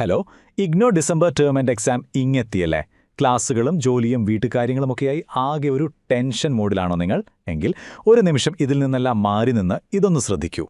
Hello IGNOU December term and exam ഇങ്ങെത്തിയല്ലേ? ക്ലാസ്സുകളും ജോലിയും വീട്ടുകാര്യങ്ങളുമൊക്കെയായി ആകെ ഒരു ടെൻഷൻ മോഡിലാണോ നിങ്ങൾ? എങ്കിൽ ഒരു നിമിഷം ഇതിൽ നിന്നെല്ലാം മാറി നിന്ന് ഇതൊന്ന് ശ്രദ്ധിക്കൂ.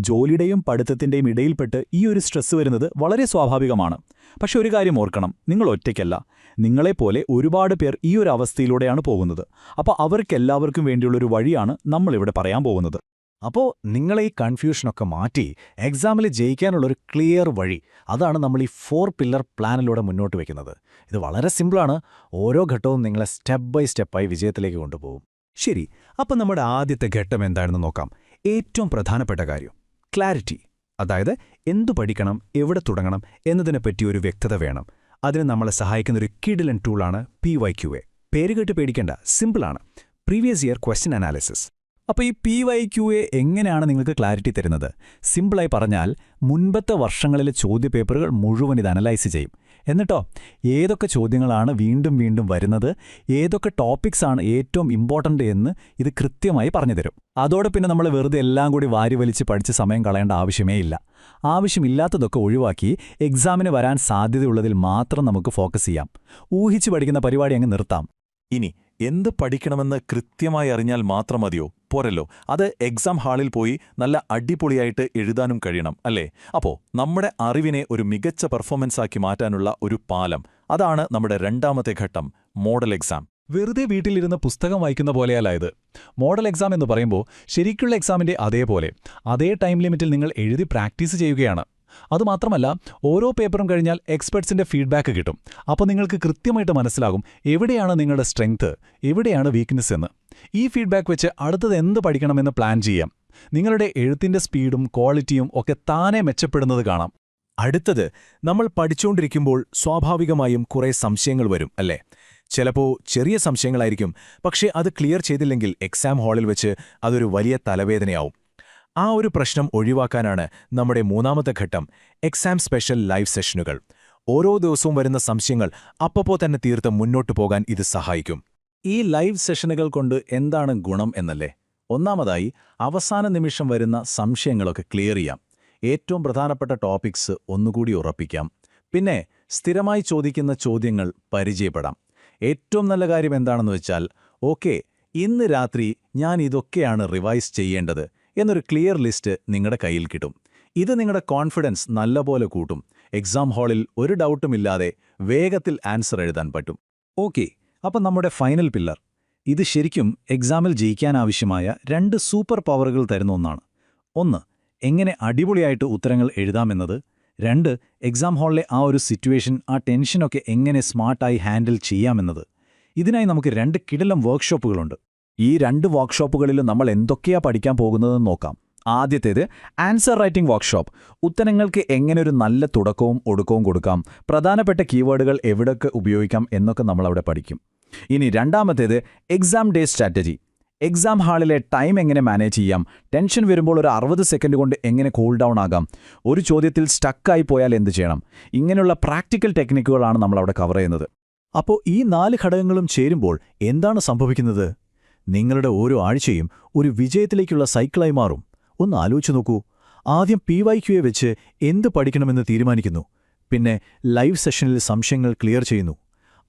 ജോലിയുടെയും പഠിത്തത്തിന്റെയും ഇടയിൽപ്പെട്ട് ഈ ഒരു സ്ട്രെസ് വരുന്നത് വളരെ സ്വാഭാവികമാണ്. പക്ഷെ ഒരു കാര്യം ഓർക്കണം നിങ്ങൾ ഒറ്റയ്ക്കല്ല. നിങ്ങളെപ്പോലെ ഒരുപാട് പേർ ഈ ഒരു അവസ്ഥയിലൂടെയാണ് പോകുന്നത്. അപ്പോൾ അവർക്കെല്ലാവർക്കും വേണ്ടിയുള്ളൊരു വഴിയാണ് നമ്മളിവിടെ പറയാൻ പോകുന്നത്. അപ്പോൾ നിങ്ങളെ ഈ കൺഫ്യൂഷനൊക്കെ മാറ്റി എക്സാമിൽ ജയിക്കാനുള്ളൊരു ക്ലിയർ വഴി അതാണ് നമ്മൾ ഈ ഫോർ പില്ലർ പ്ലാനിലൂടെ മുന്നോട്ട് വയ്ക്കുന്നത് ഇത് വളരെ സിമ്പിളാണ്. ഓരോ ഘട്ടവും നിങ്ങളെ സ്റ്റെപ്പ് ബൈ സ്റ്റെപ്പായി വിജയത്തിലേക്ക് കൊണ്ടുപോകും. ശരി അപ്പം നമ്മുടെ ആദ്യത്തെ ഘട്ടം എന്താണെന്ന് നോക്കാം. ഏറ്റവും പ്രധാനപ്പെട്ട കാര്യം ക്ലാരിറ്റി. അതായത് എന്തു പഠിക്കണം എവിടെ തുടങ്ങണം എന്നതിനെപ്പറ്റി ഒരു വ്യക്തത വേണം. അതിന് നമ്മളെ സഹായിക്കുന്ന ഒരു കിഡിലൻ ടൂളാണ് പി വൈ ക്യു എ പേരുകേട്ട് പേടിക്കേണ്ട സിമ്പിളാണ്. പ്രീവിയസ് ഇയർ ക്വസ്റ്റ്യൻ അനാലിസിസ് അപ്പോൾ ഈ പി വൈ ക്യു എ എങ്ങനെയാണ് നിങ്ങൾക്ക് ക്ലാരിറ്റി തരുന്നത്? സിമ്പിളായി പറഞ്ഞാൽ മുൻപത്തെ വർഷങ്ങളിലെ ചോദ്യപേപ്പറുകൾ മുഴുവൻ ഇത് അനലൈസ് ചെയ്യും. എന്നിട്ടോ ഏതൊക്കെ ചോദ്യങ്ങളാണ് വീണ്ടും വീണ്ടും വരുന്നത് ഏതൊക്കെ ടോപ്പിക്സ് ആണ് ഏറ്റവും ഇമ്പോർട്ടന്റ് എന്ന് ഇത് കൃത്യമായി പറഞ്ഞു തരും. അതോടെ പിന്നെ നമ്മൾ വെറുതെ എല്ലാം കൂടി വാരി വലിച്ച് പഠിച്ച് സമയം കളയേണ്ട ആവശ്യമേ ഇല്ല. ആവശ്യമില്ലാത്തതൊക്കെ ഒഴിവാക്കി എക്സാമിന് വരാൻ സാധ്യതയുള്ളതിൽ മാത്രം നമുക്ക് ഫോക്കസ് ചെയ്യാം. ഊഹിച്ച് പഠിക്കുന്ന പരിപാടി അങ്ങ് നിർത്താം. ഇനി എന്ത് പഠിക്കണമെന്ന് കൃത്യമായി അറിഞ്ഞാൽ മാത്രം മതിയോ? പോരല്ലോ. അത് എക്സാം ഹാളിൽ പോയി നല്ല അടിപൊളിയായിട്ട് എഴുതാനും കഴിയണം അല്ലേ? അപ്പോ നമ്മുടെ അറിവിനെ ഒരു മികച്ച പെർഫോമൻസാക്കി മാറ്റാനുള്ള ഒരു പാലം. അതാണ് നമ്മുടെ രണ്ടാമത്തെ ഘട്ടം മോഡൽ എക്സാം വെറുതെ വീട്ടിലിരുന്ന് പുസ്തകം വായിക്കുന്ന പോലെയല്ല മോഡൽ എക്സാം എന്ന് പറയുമ്പോൾ ശരിക്കുള്ള എക്സാമിന്റെ അതേപോലെ അതേ ടൈം ലിമിറ്റിൽ നിങ്ങൾ എഴുതി പ്രാക്ടീസ് ചെയ്യുകയാണ്. അതുമാത്രമല്ല ഓരോ പേപ്പറും കഴിഞ്ഞാൽ എക്സ്പെർട്സിന്റെ ഫീഡ്ബാക്ക് കിട്ടും. അപ്പോൾ നിങ്ങൾക്ക് കൃത്യമായിട്ട് മനസ്സിലാകും എവിടെയാണ് നിങ്ങളുടെ സ്ട്രെങ്ത് എവിടെയാണ് വീക്ക്നെസ് എന്ന്. ഈ ഫീഡ്ബാക്ക് വെച്ച് അടുത്തത് എന്ത് പഠിക്കണമെന്ന് പ്ലാൻ ചെയ്യാം. നിങ്ങളുടെ എഴുത്തിന്റെ സ്പീഡും ക്വാളിറ്റിയും ഒക്കെ താനെ മെച്ചപ്പെടുന്നത് കാണാം. അടുത്തത് നമ്മൾ പഠിച്ചുകൊണ്ടിരിക്കുമ്പോൾ സ്വാഭാവികമായും കുറേ സംശയങ്ങൾ വരും അല്ലേ? ചിലപ്പോൾ ചെറിയ സംശയങ്ങളായിരിക്കും പക്ഷേ അത് ക്ലിയർ ചെയ്തില്ലെങ്കിൽ എക്സാം ഹാളിൽ വെച്ച് അതൊരു വലിയ തലവേദനയാവും. ആ ഒരു പ്രശ്നം ഒഴിവാക്കാനാണ് നമ്മുടെ മൂന്നാമത്തെ ഘട്ടം എക്സാം സ്പെഷ്യൽ ലൈവ് സെഷനുകൾ ഓരോ ദിവസവും വരുന്ന സംശയങ്ങൾ അപ്പപ്പോ തന്നെ തീർത്ത് മുന്നോട്ടു പോകാൻ ഇത് സഹായിക്കും. ഈ ലൈവ് സെഷനുകൾ കൊണ്ട് എന്താണ് ഗുണം എന്നല്ലേ? ഒന്നാമതായി അവസാന നിമിഷം വരുന്ന സംശയങ്ങളൊക്കെ ക്ലിയർ ചെയ്യാം. ഏറ്റവും പ്രധാനപ്പെട്ട ടോപ്പിക്സ് ഒന്നുകൂടി ഉറപ്പിക്കാം. പിന്നെ സ്ഥിരമായി ചോദിക്കുന്ന ചോദ്യങ്ങൾ പരിചയപ്പെടാം. ഏറ്റവും നല്ല കാര്യം എന്താണെന്ന് വെച്ചാൽ ഓക്കെ ഇന്ന് രാത്രി ഞാൻ ഇതൊക്കെയാണ് റിവൈസ് ചെയ്യേണ്ടത്. എന്നൊരു ക്ലിയർ ലിസ്റ്റ് നിങ്ങളുടെ കയ്യിൽ കിട്ടും. ഇത് നിങ്ങളുടെ കോൺഫിഡൻസ് നല്ലപോലെ കൂട്ടും. എക്സാം ഹാളിൽ ഒരു ഡൗട്ടുമില്ലാതെ വേഗത്തിൽ ആൻസർ എഴുതാൻ പറ്റും. ഓക്കെ അപ്പം നമ്മുടെ ഫൈനൽ പില്ലർ ഇത് ശരിക്കും എക്സാമിൽ ജയിക്കാനാവശ്യമായ രണ്ട് സൂപ്പർ പവറുകൾ തരുന്ന ഒന്നാണ്. ഒന്ന് എങ്ങനെ അടിപൊളിയായിട്ട് ഉത്തരങ്ങൾ എഴുതാമെന്നത് രണ്ട് എക്സാം ഹാളിലെ ആ ഒരു സിറ്റുവേഷൻ ആ ടെൻഷനൊക്കെ എങ്ങനെ സ്മാർട്ടായി ഹാൻഡിൽ ചെയ്യാമെന്നത് ഇതിനായി നമുക്ക് രണ്ട് കിടലം വർക്ക്ഷോപ്പുകളുണ്ട് ഈ രണ്ട് വർക്ക്ഷോപ്പുകളിലും നമ്മൾ എന്തൊക്കെയാ പഠിക്കാൻ പോകുന്നതെന്ന് നോക്കാം. ആദ്യത്തേത് ആൻസർ റൈറ്റിംഗ് വർക്ക്ഷോപ്പ് ഉത്തരങ്ങൾക്ക് എങ്ങനെ ഒരു നല്ല തുടക്കവും ഒടുക്കവും കൊടുക്കാം. പ്രധാനപ്പെട്ട കീവേഡുകൾ എവിടൊക്കെ ഉപയോഗിക്കാം എന്നൊക്കെ നമ്മളവിടെ പഠിക്കും. ഇനി രണ്ടാമത്തേത് എക്സാം ഡേ സ്ട്രാറ്റജി എക്സാം ഹാളിലെ ടൈം എങ്ങനെ മാനേജ് ചെയ്യാം? ടെൻഷൻ വരുമ്പോൾ ഒരു അറുപത് സെക്കൻഡ് കൊണ്ട് എങ്ങനെ കൂൾ ഡൗൺ ആകാം? ഒരു ചോദ്യത്തിൽ സ്റ്റക്കായി പോയാൽ എന്ത് ചെയ്യണം? ഇങ്ങനെയുള്ള പ്രാക്ടിക്കൽ ടെക്നിക്കുകളാണ് നമ്മളവിടെ കവർ ചെയ്യുന്നത്. അപ്പോൾ ഈ നാല് ഘടകങ്ങളും ചേരുമ്പോൾ എന്താണ് സംഭവിക്കുന്നത്? നിങ്ങളുടെ ഓരോ ആഴ്ചയും ഒരു വിജയത്തിലേക്കുള്ള സൈക്കിളായി മാറും. ഒന്ന് ആലോചിച്ചു നോക്കൂ. ആദ്യം പി വൈ വെച്ച് എന്ത് പഠിക്കണമെന്ന് തീരുമാനിക്കുന്നു. പിന്നെ ലൈവ് സെഷനിൽ സംശയങ്ങൾ ക്ലിയർ ചെയ്യുന്നു.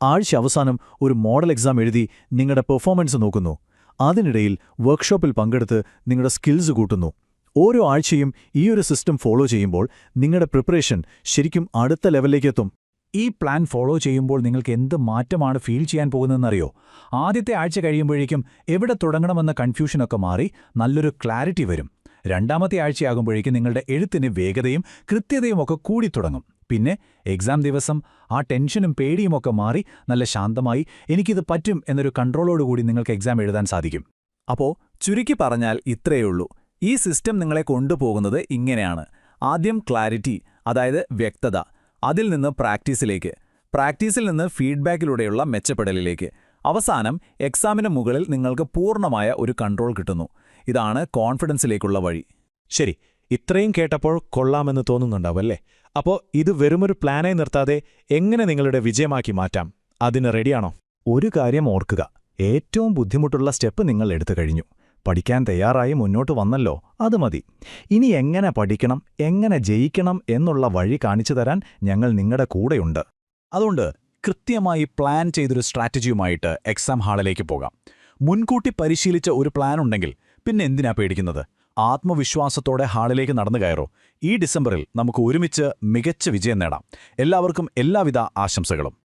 ആഴ്ച അവസാനം ഒരു മോഡൽ എക്സാം എഴുതി നിങ്ങളുടെ പെർഫോമൻസ് നോക്കുന്നു. അതിനിടയിൽ വർക്ക്ഷോപ്പിൽ പങ്കെടുത്ത് നിങ്ങളുടെ സ്കിൽസ് കൂട്ടുന്നു. ഓരോ ആഴ്ചയും ഈയൊരു സിസ്റ്റം ഫോളോ ചെയ്യുമ്പോൾ നിങ്ങളുടെ പ്രിപ്പറേഷൻ ശരിക്കും അടുത്ത ലെവലിലേക്കെത്തും ഈ പ്ലാൻ ഫോളോ ചെയ്യുമ്പോൾ നിങ്ങൾക്ക് എന്ത് മാറ്റമാണ് ഫീൽ ചെയ്യാൻ പോകുന്നതെന്നറിയോ? ആദ്യത്തെ ആഴ്ച കഴിയുമ്പോഴേക്കും എവിടെ തുടങ്ങണമെന്ന കൺഫ്യൂഷനൊക്കെ മാറി നല്ലൊരു ക്ലാരിറ്റി വരും. രണ്ടാമത്തെ ആഴ്ചയാകുമ്പോഴേക്കും നിങ്ങളുടെ എഴുത്തിന് വേഗതയും കൃത്യതയും ഒക്കെ കൂടി തുടങ്ങും. പിന്നെ എക്സാം ദിവസം ആ ടെൻഷനും പേടിയുമൊക്കെ മാറി നല്ല ശാന്തമായി എനിക്കിത് പറ്റും എന്നൊരു കൺട്രോളോടുകൂടി നിങ്ങൾക്ക് എക്സാം എഴുതാൻ സാധിക്കും. അപ്പോൾ ചുരുക്കി പറഞ്ഞാൽ ഇത്രയുള്ളൂ ഈ സിസ്റ്റം നിങ്ങളെ കൊണ്ടുപോകുന്നത് ഇങ്ങനെയാണ്. ആദ്യം ക്ലാരിറ്റി അതായത് വ്യക്തത. അതിൽ നിന്ന് പ്രാക്ടീസിലേക്ക് പ്രാക്ടീസിൽ നിന്ന് ഫീഡ്ബാക്കിലൂടെയുള്ള മെച്ചപ്പെടലിലേക്ക്. അവസാനം എക്സാമിന് മുകളിൽ നിങ്ങൾക്ക് പൂർണമായ ഒരു കൺട്രോൾ കിട്ടുന്നു. ഇതാണ് കോൺഫിഡൻസിലേക്കുള്ള വഴി. ശരി ഇത്രയും കേട്ടപ്പോൾ കൊള്ളാമെന്ന് തോന്നുന്നുണ്ടാവല്ലേ അപ്പോൾ ഇത് വെറുമൊരു പ്ലാനായി നിർത്താതെ എങ്ങനെ നിങ്ങളുടെ വിജയമാക്കി മാറ്റാം? അതിന് റെഡിയാണോ ഒരു കാര്യം ഓർക്കുക. ഏറ്റവും ബുദ്ധിമുട്ടുള്ള സ്റ്റെപ്പ് നിങ്ങൾ എടുത്തു കഴിഞ്ഞു. പഠിക്കാൻ തയ്യാറായി മുന്നോട്ട് വന്നല്ലോ അത് മതി. ഇനി എങ്ങനെ പഠിക്കണം എങ്ങനെ ജയിക്കണം എന്നുള്ള വഴി കാണിച്ചു തരാൻ ഞങ്ങൾ നിങ്ങളുടെ കൂടെയുണ്ട്. അതുകൊണ്ട് കൃത്യമായി പ്ലാൻ ചെയ്തൊരു സ്ട്രാറ്റജിയുമായിട്ട് എക്സാം ഹാളിലേക്ക് പോകാം. മുൻകൂട്ടി പരിശീലിച്ച ഒരു പ്ലാൻ ഉണ്ടെങ്കിൽ പിന്നെ എന്തിനാ പേടിക്കുന്നത്? ആത്മവിശ്വാസത്തോടെ ഹാളിലേക്ക് നടന്നു കയറോ? ഈ ഡിസംബറിൽ നമുക്ക് ഒരുമിച്ച് മികച്ച വിജയം നേടാം. എല്ലാവർക്കും എല്ലാവിധ ആശംസകളും.